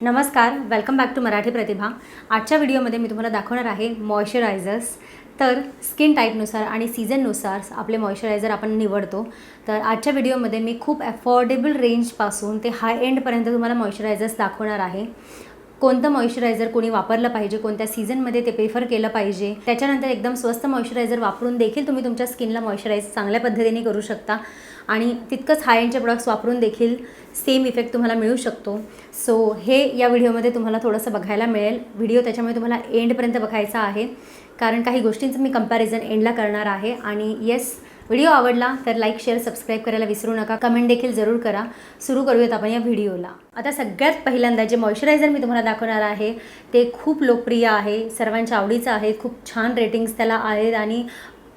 नमस्कार welcome back to Marathi Pratibha. आजच्या व्हिडिओमध्ये मी तुम्हाला दाखवणार आहे मॉइश्चरायझर्स तर स्किन टाईपनुसार आणि सीझननुसार आपले मॉइश्चरायझर आपण निवडतो. तर आजच्या व्हिडिओमध्ये मी खूप अफोर्डेबल रेंजपासून ते हाय एंडपर्यंत तुम्हाला मॉइश्चरायझर्स दाखवणार आहे. कोणतं मॉइश्चरायझर कोणी वापरलं पाहिजे कोणत्या सीझनमध्ये ते प्रिफर केलं पाहिजे त्याच्यानंतर एकदम स्वस्त मॉइश्चरायझर वापरून देखील तुम्ही तुमच्या स्किनला मॉइश्चरायझ चांगल्या पद्धतीने करू शकता. आणि तितकंच हाय एंडचे प्रोडक्ट्स वापरून देखील सेम इफेक्ट तुम्हाला मिळू शकतो. सो हे या व्हिडिओमध्ये तुम्हाला थोडंसं बघायला मिळेल. व्हिडिओ त्याच्यामुळे तुम्हाला एंडपर्यंत बघायचा आहे. कारण काही गोष्टींचं मी कंपॅरिझन एंडला करणार आहे. आणि येस व्हिडिओ आवडला तर लाईक शेअर सबस्क्राईब करायला विसरू नका. कमेंट देखील जरूर करा. सुरू करूयात आपण या व्हिडिओला आता सगळ्यात पहिल्यांदा जे मॉइश्चरायझर मी तुम्हाला दाखवणार आहे ते खूप लोकप्रिय आहे सर्वांच्या आवडीचं आहे खूप छान रेटिंग्स त्याला आहेत आणि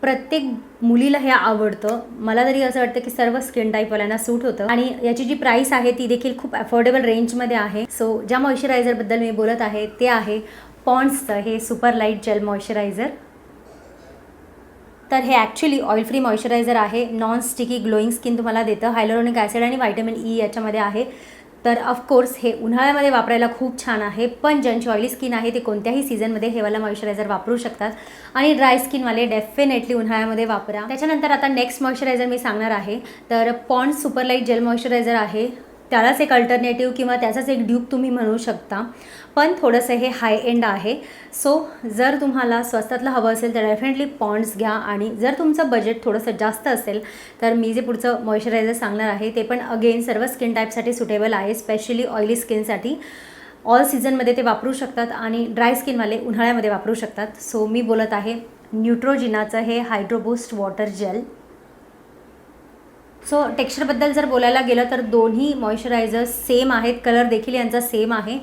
प्रत्येक मुलीला हे आवडतं. मला तरी असं वाटतं की सर्व स्किन टाईपवाल्यांना सूट होतं. आणि याची जी प्राईस आहे ती देखील खूप अफोर्डेबल रेंजमध्ये आहे. सो ज्या मॉइश्चरायझरबद्दल मी बोलत आहे ते आहे पॉन्ड्सचं हे सुपर लाइट जेल मॉइश्चरायझर तर हे ॲक्च्युली ऑइल फ्री मॉइश्चरायझर आहे. नॉन स्टिकी ग्लोईंग स्किन तुम्हाला देतं. हायलोरोनिक ॲसिड आणि व्हायटमिन ई e याच्यामध्ये आहे. तर ऑफकोर्स हे उन्हाळ्यामध्ये वापरायला खूप छान आहे पण ज्यांची ऑइली स्किन आहे ते कोणत्याही सीझनमध्ये हे वाला मॉइश्चरायझर वापरू शकतात. आणि ड्राय स्किनवाले डेफिनेटली उन्हाळ्यामध्ये वापरा. त्याच्यानंतर आता नेक्स्ट मॉइश्चरायझर मी सांगणार आहे. तर पॉन्ड सुपरलाईट जेल मॉइश्चरायझर आहे. त्यालाच एक अल्टरनेटिव्ह किंवा त्याचाच एक ड्यूप तुम्ही म्हणू शकता. पण थोडंसं हे हाय एंड आहे. सो जर तुम्हाला स्वस्तातलं हवं असेल तर डेफिनेटली पॉन्ड्स घ्या आणि जर तुमचं बजेट थोडंसं जास्त असेल तर मी जे पुढचं मॉइश्चरायझर सांगणार आहे ते पण अगेन सर्व स्किन टाईपसाठी सुटेबल आहे स्पेशली ऑइली स्किनसाठी ऑल सीझनमध्ये ते वापरू शकतात आणि ड्राय स्किनवाले उन्हाळ्यामध्ये वापरू शकतात. सो मी बोलत आहे न्यूट्रोजिनाचं हे hydro boost water gel so टेक्स्चरबद्दल जर बोलायला गेलं तर दोन्ही मॉइश्चरायझर्स सेम आहेत. कलर देखील यांचा सेम आहे.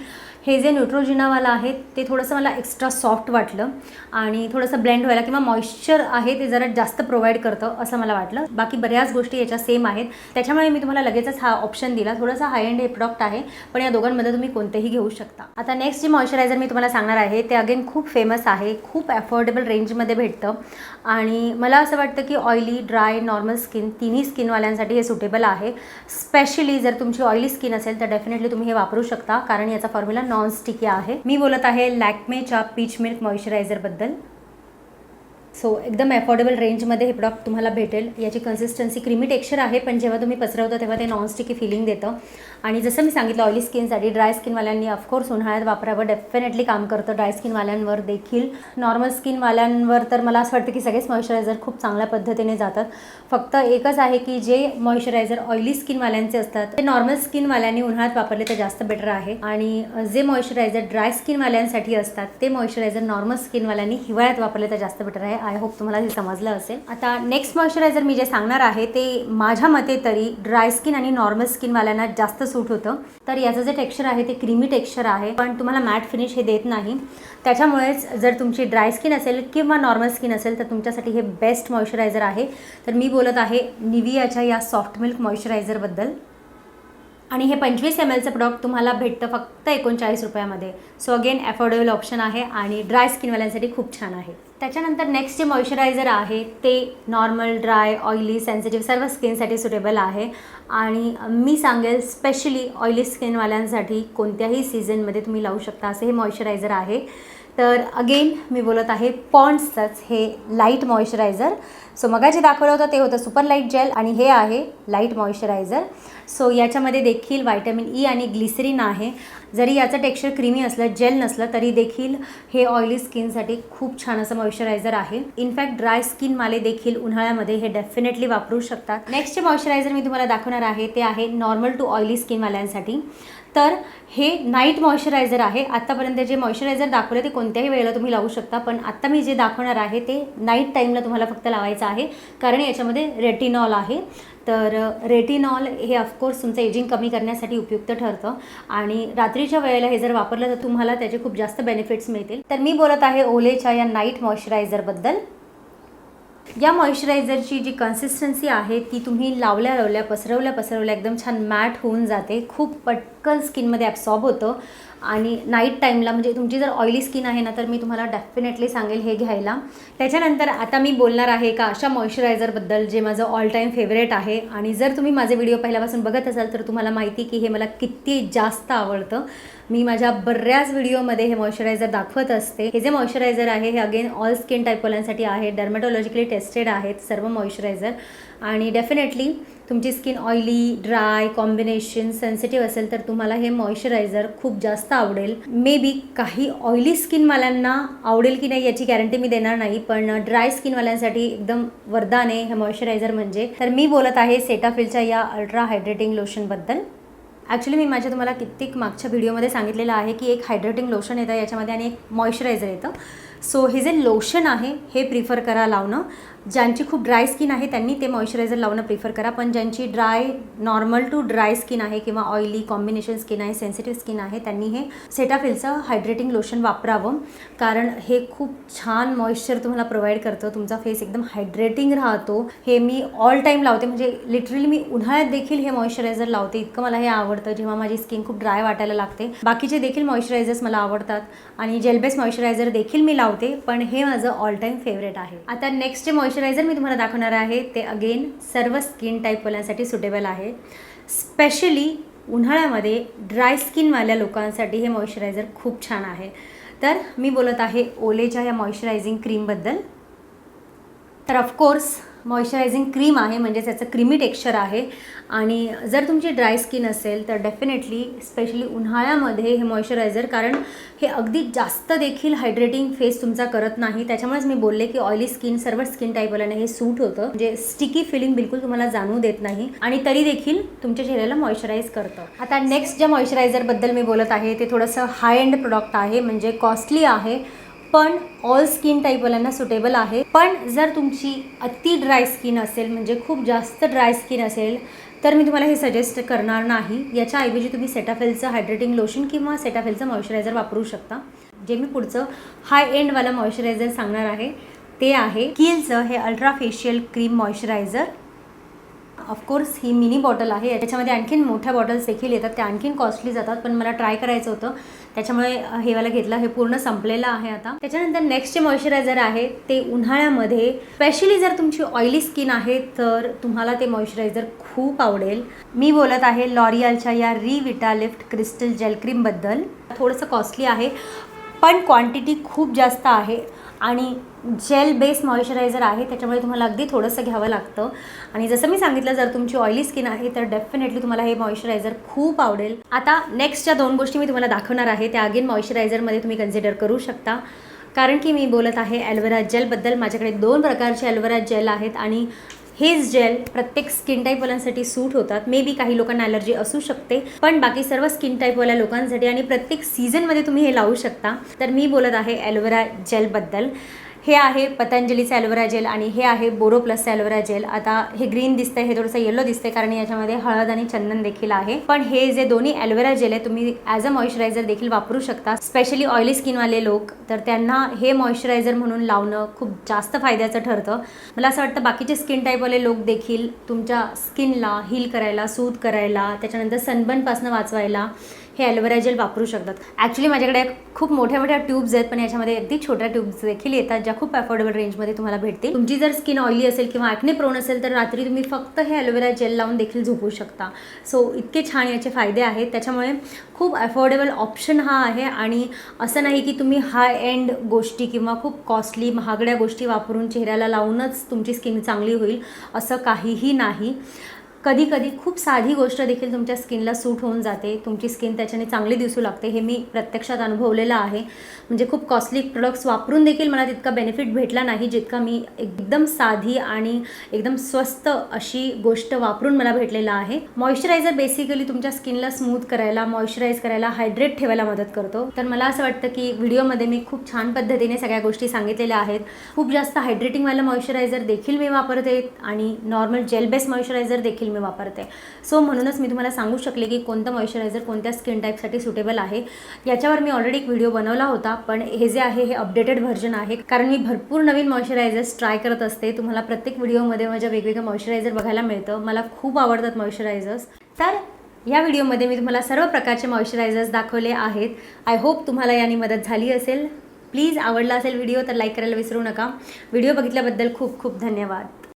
हे जे न्यूट्रोजिनावाला आहे ते थोडंसं मला एक्स्ट्रा सॉफ्ट वाटलं आणि थोडंसं ब्लेंड व्हायला किंवा मॉइश्चर आहे ते जरा जास्त प्रोव्हाइड करतं असं मला वाटलं. बाकी बऱ्याच गोष्टी याच्या सेम आहेत. त्याच्यामुळे मी तुम्हाला लगेचच हा ऑप्शन दिला. थोडासा हाय अँड हे प्रॉडक्ट आहे पण या दोघांमध्ये तुम्ही कोणतेही घेऊ शकता. आता नेक्स्ट जे मॉइश्चरायझर मी तुम्हाला सांगणार आहे ते अगेन खूप फेमस आहे खूप अफोर्डेबल रेंजमध्ये भेटतं. आणि मला असं वाटतं की ऑइली ड्राय नॉर्मल स्किन तिन्ही स्किनवाल्यांसाठी हे सुटेबल आहे. स्पेशली जर तुमची ऑइली स्किन असेल तर डेफिनेटली तुम्ही हे वापरू शकता कारण याचा फॉर्म्युला नॉन स्टिकी आहे. मी बोलत आहे लॅक्मेच्या पीच मिल्क मॉइश्चरायझरबद्दल. सो एकदम अफोर्डेबल रेंजमध्ये हे प्रॉडक्ट तुम्हाला भेटेल. याची कन्सिस्टन्सी क्रीमी टेक्स्चर आहे पण जेव्हा तुम्ही पसरवता तेव्हा ते नॉनस्टिकी फिलिंग देतं. आणि जसं मी सांगितलं ऑइली स्किनसाठी ड्राय स्किनवाल्यांनी ऑफकोर्स उन्हाळ्यात वापरावं डेफिनेटली काम करतं ड्राय स्किनवाल्यांवर देखील. नॉर्मल स्किनवाल्यांवर तर मला असं वाटतं की सगळेच मॉइश्चरायझर खूप चांगल्या पद्धतीने जातात. फक्त एकच आहे की जे मॉइश्चरायझर ऑइली स्किनवाल्यांचे असतात ते नॉर्मल स्किनवाल्यांनी उन्हाळ्यात वापरले तर जास्त बेटर आहे. आणि जे मॉइश्चरायझर ड्राय स्किनवाल्यांसाठी असतात ते मॉइश्चरायझर नॉर्मल स्किनवाल्यांनी हिवाळ्यात वापरले तर जास्त बेटर आहे. आय होप तुम्हाला हे समजलं असेल. आता नेक्स्ट मॉइश्चरायझर मी जे सांगणार आहे ते माझ्या मते तरी ड्राय स्किन आणि नॉर्मल स्किनवाल्यांना जास्त सूट होतं. तर याचं जे टेक्स्चर आहे ते क्रीमी टेक्स्चर आहे पण तुम्हाला मॅट फिनिश हे देत नाही. त्याच्यामुळेच जर तुमची ड्राय स्किन असेल किंवा नॉर्मल स्किन असेल तर तुमच्यासाठी हे बेस्ट मॉइश्चरायझर आहे. तर मी बोलत आहे निवियाच्या या सॉफ्ट मिल्क मॉइश्चरायझरबद्दल आणि हे पंचवीस एम एलचं प्रॉडक्ट तुम्हाला भेटतं फक्त एकोणचाळीस रुपयामध्ये. सो अगेन अफोर्डेबल ऑप्शन आहे आणि ड्राय स्किनवाल्यांसाठी खूप छान आहे. त्याच्यानंतर नेक्स्ट जे मॉइश्चरायझर आहे ते नॉर्मल ड्राय ऑइली सेन्सिटिव्ह सर्व स्किनसाठी सुटेबल आहे. आणि मी सांगेल स्पेशली ऑइली स्किनवाल्यांसाठी कोणत्याही सीझनमध्ये तुम्ही लावू शकता असे हे मॉइश्चरायझर आहे. तर अगेन मी बोलत आहे पॉन्ड्सचंच हे लाइट मॉइश्चरायझर सो मगा जे दाखवलं होतं ते होतं सुपर लाइट जेल आणि हे आहे लाइट मॉइश्चरायझर सो याच्यामध्ये देखील व्हायटमिन ई e आणि ग्लिसरीन आहे. जरी याचं टेक्स्चर क्रीमी असलं जेल नसलं तरी देखील हे ऑइली स्किनसाठी खूप छान असं मॉइश्चरायझर आहे. इनफॅक्ट ड्राय स्किन माले देखील उन्हाळ्यामध्ये हे डेफिनेटली वापरू शकतात. नेक्स्ट जे मॉइश्चरायझर मी तुम्हाला दाखवणार आहे ते आहे नॉर्मल टू ऑइली स्किनवाल्यांसाठी तर हे नाईट मॉइश्चरायझर आहे. आत्तापर्यंत जे मॉइश्चरायझर दाखवले ते कोणत्याही वेळेला तुम्ही लावू शकता पण आत्ता मी जे दाखवणार आहे ते नाईट टाईमला तुम्हाला फक्त लावायचं आहे कारण याच्यामध्ये रेटिनॉल आहे. तर रेटिनॉल हे ऑफकोर्स तुमचं एजिंग कमी करण्यासाठी उपयुक्त ठरतं आणि रात्रीच्या वेळेला हे जर वापरलं तर तुम्हाला त्याचे खूप जास्त बेनिफिट्स मिळतील. तर मी बोलत आहे ओलेच्या या नाईट मॉइश्चरायझरबद्दल या मॉइश्चरायझरची जी कन्सिस्टन्सी आहे ती तुम्ही लावल्या लावल्या पसरवल्या पसरवल्या एकदम छान मॅट होऊन जाते. खूप पटकन स्किनमध्ये ॲब्सॉर्ब होतं. आणि नाईट टाईमला म्हणजे तुमची जर ऑइली स्किन आहे ना तर मी तुम्हाला डेफिनेटली सांगेल हे घ्यायला. त्याच्यानंतर आता मी बोलणार आहे का अशा मॉइश्चरायझरबद्दल जे माझं ऑल टाईम फेवरेट आहे. आणि जर तुम्ही माझे व्हिडिओ पहिल्यापासून बघत असाल तर तुम्हाला माहिती की हे मला किती जास्त आवडतं. मी माझ्या बऱ्याच व्हिडिओमध्ये हे मॉइश्चरायझर दाखवत असते. हे जे मॉइश्चरायझर आहे हे अगेन ऑल स्किन टाईपवाल्यांसाठी आहे. डर्मॅटॉलॉजिकली टेस्टेड आहेत सर्व मॉइश्चरायझर आणि डेफिनेटली तुमची skin oily dry combination sensitive असेल तर तुम्हाला हे मॉइश्चरायझर खूप जास्त आवडेल. मे बी काही ऑइली स्किनवाल्यांना आवडेल की नाही याची गॅरंटी मी देणार नाही पण ड्राय स्किनवाल्यांसाठी एकदम वरदान आहे हे मॉइश्चरायझर म्हणजे. तर मी बोलत आहे सेटाफिलच्या या अल्ट्रा हायड्रेटिंग लोशनबद्दल ॲक्च्युली मी माझ्या तुम्हाला कित्येक मागच्या व्हिडिओमध्ये सांगितलेलं आहे की एक हायड्रेटिंग लोशन येतं याच्यामध्ये आणि एक मॉइश्चरायझर येतं. सो हे जे लोशन आहे हे प्रिफर करा लावणं. ज्यांची खूप ड्राय स्किन आहे त्यांनी ते मॉइश्चरायझर लावणं प्रिफर करा. पण ज्यांची dry normal to dry skin आहे किंवा ऑइली कॉम्बिनेशन स्किन आहे सेन्सिटिव्ह स्किन आहे त्यांनी हे सेटाफिलचं हायड्रेटिंग लोशन वापरावं. कारण हे खूप छान मॉइश्चर तुम्हाला प्रोव्हाइड करतं. तुमचा फेस एकदम हायड्रेटिंग राहतो. हे मी ऑल टाईम लावते. म्हणजे लिटरली मी उन्हाळ्यात देखील हे मॉइश्चरायझर लावते. इतकं मला हे आवडतं. जेव्हा माझी स्किन खूप ड्राय वाटायला लागते. बाकीचे देखील मॉइश्चरायझर्स मला आवडतात. आणि जेलबेस मॉइश्चरायझर देखील मी लावते. पण हे माझं ऑल टाईम फेवरेट आहे. आता नेक्स्ट जे मॉइश्चर मॉइश्चरायझर मी तुम्हाला दाखवणार आहे. ते अगेन सर्व स्किन टाईपवाल्यांसाठी सुटेबल आहे. स्पेशली उन्हाळ्यामध्ये ड्राय स्किनवाल्या लोकांसाठी हे मॉइश्चरायझर खूप छान आहे. तर मी बोलत आहे ओलेच्या या मॉइश्चरायझिंग क्रीमबद्दल तर ऑफकोर्स मॉइश्चरायझिंग क्रीम आहे म्हणजे त्याचं क्रीमी टेक्स्चर आहे. आणि जर तुमची ड्राय स्किन असेल तर डेफिनेटली स्पेशली उन्हाळ्यामध्ये हे मॉइश्चरायझर कारण हे अगदी जास्त देखील हायड्रेटिंग फेस तुमचा करत नाही. त्याच्यामुळेच मी बोलले की ऑइली स्किन सर्व स्किन टाईपवाल्यांना हे सूट होतं. म्हणजे स्टिकी फिलिंग बिलकुल तुम्हाला जाणवू देत नाही. आणि तरी देखील तुमच्या चेहऱ्याला मॉइश्चराईज करतं. आता नेक्स्ट ज्या मॉइश्चरायझरबद्दल मी बोलत आहे ते थोडंसं हाय एंड प्रोडक्ट आहे म्हणजे कॉस्टली आहे. पण ऑल स्किन टाईपवाल्यांना सुटेबल आहे. पण जर तुमची अति ड्राय स्किन असेल म्हणजे खूप जास्त ड्राय स्किन असेल तर मी तुम्हाला हे सजेस्ट करणार नाही. याच्याऐवजी तुम्ही सेटाफेलचं हायड्रेटिंग लोशन किंवा सेटाफेलचं मॉइश्चरायझर वापरू शकता. जे मी पुढचं हाय एंडवालं मॉइश्चरायझर सांगणार आहे ते आहे किलचं हे ultra facial cream moisturizer of course he mini bottle आहे. याच्यामध्ये आणखीन मोठ्या बॉटल्स देखील येतात. त्या आणखीन कॉस्टली जातात पण मला ट्राय करायचं होतं. त्याच्यामुळे हे वाला घेतलं हे पूर्ण संपलेलं आहे आता. त्याच्यानंतर नेक्स्ट जे मॉइश्चरायझर आहे ते उन्हाळ्यामध्ये स्पेशली जर तुमची ऑइली स्किन आहे तर तुम्हाला ते मॉइश्चरायझर खूप आवडेल. मी बोलत आहे लॉरियलच्या या रिविटा लिफ्ट क्रिस्टल जेल क्रीमबद्दल थोडंसं कॉस्टली आहे पण क्वांटिटी खूप जास्त आहे. आणि जेल बेस मॉइश्चरायझर आहे त्याच्यामुळे तुम्हाला अगदी थोडंसं घ्यावं लागतं. आणि जसं मी सांगितलं जर तुमची ऑइली स्किन आहे तर डेफिनेटली तुम्हाला हे मॉइश्चरायझर खूप आवडेल. आता नेक्स्ट ज्या दोन गोष्टी मी तुम्हाला दाखवणार आहे त्या अगेन मॉइश्चरायझरमध्ये तुम्ही कन्सिडर करू शकता. कारण की मी बोलत आहे ॲलोवेरा जेलबद्दल माझ्याकडे दोन प्रकारचे ॲलोवेरा जेल आहेत आणि हेच जेल प्रत्येक स्किन टाईपवाल्यांसाठी सूट होतात. मे बी काही लोकांना ॲलर्जी असू शकते पण बाकी सर्व स्किन टाईपवाल्या लोकांसाठी आणि प्रत्येक सीझनमध्ये तुम्ही हे लावू शकता. तर मी बोलत आहे ॲलोवेरा जेलबद्दल हे आहे पतंजलीचं ॲलोवेरा जेल आणि हे आहे बोरो प्लसचं ॲलोवेरा जेल. आता हे ग्रीन दिसतंय हे थोडंसं येलो दिसतंय कारण याच्यामध्ये हळद आणि चंदन देखील आहे. पण हे जे दोन्ही ॲलोवेरा जेल आहे तुम्ही ॲज अ मॉइश्चरायझर देखील वापरू शकता. स्पेशली ऑइली स्किनवाले लोक तर त्यांना हे मॉइश्चरायझर म्हणून लावणं खूप जास्त फायद्याचं ठरतं. मला असं वाटतं बाकीचे स्किन टाईपवाले लोक देखील तुमच्या स्किनला हील करायला सूट करायला त्याच्यानंतर सनबर्नपासून वाचवायला हे ॲलोवेरा जेल वापरू शकतात. ॲक्च्युली माझ्याकडे खूप मोठ्या मोठ्या ट्यूब्स आहेत पण याच्यामध्ये अगदी छोट्या ट्यूब्स देखील येतात ज्या खूप अफोर्डेबल रेंजमध्ये तुम्हाला भेटतील. तुमची जर स्किन ऑइली असेल किंवा ॲक्ने प्रोन असेल तर रात्री तुम्ही फक्त हे ॲलोवेरा जेल लावून देखील झोपू शकता. सो इतके छान याचे फायदे आहेत. त्याच्यामुळे खूप अफोर्डेबल ऑप्शन हा आहे. आणि असं नाही की तुम्ही हाय एंड गोष्टी किंवा खूप कॉस्टली महागड्या गोष्टी वापरून चेहऱ्याला लावूनच तुमची स्किन चांगली होईल असं काहीही नाही. कधी कधी खूप साधी गोष्ट देखील तुमच्या स्किनला सूट होऊन जाते. तुमची स्किन त्याच्याने चांगली दिसू लागते हे मी प्रत्यक्षात अनुभवलेलं आहे. म्हणजे खूप कॉस्टली प्रोडक्ट्स वापरून देखील मला तितका बेनिफिट भेटला नाही जितका मी एकदम साधी आणि एकदम स्वस्त अशी गोष्ट वापरून मला भेटलेला आहे. मॉइश्चरायझर बेसिकली तुमच्या स्किनला स्मूथ करायला मॉइश्चराईज करायला हायड्रेट ठेवायला मदत करतो. तर मला असं वाटतं की व्हिडिओमध्ये मी खूप छान पद्धतीने सगळ्या गोष्टी सांगितलेल्या आहेत. खूप जास्त हायड्रेटिंगवालं मॉइश्चरायझर देखील मी वापरते आणि नॉर्मल जेल बेस मॉइश्चरायझर देखील मी वापरते. सो म्हणूनच मी तुम्हाला सांगू शकले की कोणतं मॉइश्चरायझर कोणत्या स्किन टाईपसाठी सुटेबल आहे. याच्यावर मी ऑलरेडी एक व्हिडिओ बनवला होता पण हे जे आहे हे अपडेटेड व्हर्जन आहे. कारण मी भरपूर नवीन मॉइश्चरायझर्स ट्राय करत असते. तुम्हाला प्रत्येक व्हिडिओमध्ये माझ्या वेगवेगळ्या मॉइश्चरायझर बघायला मिळतं. मला खूप आवडतात मॉइश्चरायझर्स तर या व्हिडिओमध्ये मी तुम्हाला सर्व प्रकारचे मॉइश्चरायझर्स दाखवले आहेत. आय होप तुम्हाला याने मदत झाली असेल. प्लीज आवडला असेल व्हिडिओ तर लाईक करायला विसरू नका. व्हिडिओ बघितल्याबद्दल खूप खूप धन्यवाद.